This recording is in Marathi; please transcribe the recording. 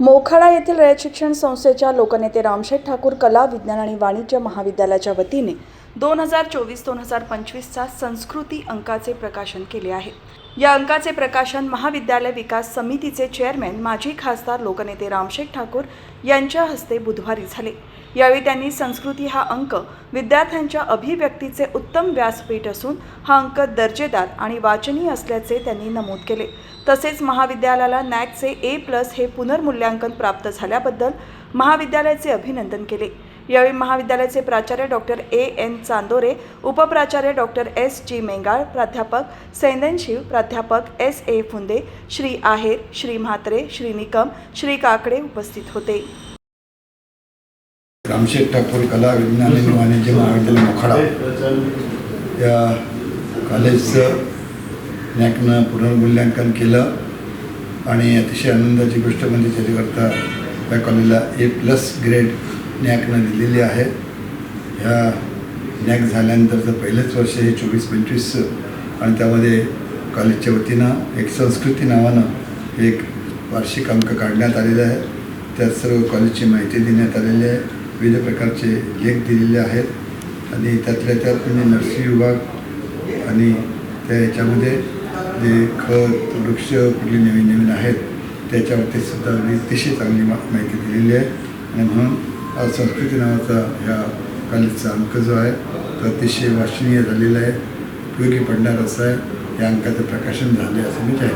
मोखाडा येथील रयत शिक्षण संस्थेच्या लोकनेते रामशेठ ठाकूर कला विज्ञान आणि वाणिज्य महाविद्यालयाच्या वतीने दोन हजार चोवीस दोन हजार पंचवीसचा संस्कृती अंकाचे प्रकाशन केले आहे. या अंकाचे प्रकाशन महाविद्यालय विकास समितीचे चेअरमॅन माजी खासदार लोकनेते रामशेख ठाकूर यांच्या हस्ते बुधवारी झाले. यावेळी त्यांनी संस्कृती हा अंक विद्यार्थ्यांच्या अभिव्यक्तीचे उत्तम व्यासपीठ असून हा अंक दर्जेदार आणि वाचनीय असल्याचे त्यांनी नमूद केले. तसेच महाविद्यालयाला नॅकचे ए प्लस हे पुनर्मूल्यांकन प्राप्त झाल्याबद्दल महाविद्यालयाचे अभिनंदन केले. यावेळी महाविद्यालयाचे प्राचार्य डॉक्टर ए एन चांदोरे उपप्राचार्य डॉक्टर एस जी मेंगाळ प्राध्यापक सैंदनशिव प्राध्यापक एस ए फुंदे श्री आहेर श्री म्हात्रे श्री निकम श्री काकडे उपस्थित होते. रामशेठ ठाकूर कला विज्ञान आणि वाणिज्य महाविद्यालय मोखाडा. या कॉलेजचं नॅकनं पुनर्मूल्यांकन केलं आणि अतिशय आनंदाची गोष्ट म्हणजे त्याच्याकरता त्या कॉलेजला ए प्लस ग्रेड नॅकनं दिलेली आहे. ह्या नॅक झाल्यानंतरचं पहिलंच वर्ष हे चोवीस पंचवीसचं आणि त्यामध्ये कॉलेजच्या वतीनं एक संस्कृती नावानं एक वार्षिक अंक काढण्यात आलेला आहे. त्यात सर्व कॉलेजची माहिती देण्यात आलेली आहे. विविध प्रकारचे लेख दिलेले आहेत. आणि त्यातल्या त्यात म्हणजे नर्सरी विभाग आणि त्या ह्याच्यामध्ये जे खत वृक्ष कुठली नवीन नवीन आहेत त्याच्यावरती सुद्धा अतिशय चांगली मा माहिती दिलेली आहे. आणि म्हणून आज संस्कृती नावाचा ह्या कॉलेजचा अंक जो आहे तो अतिशय वाचनीय झालेला आहे. उपयोगी पडणार असा आहे. या अंकाचं प्रकाशन झाले असं मी जाहीर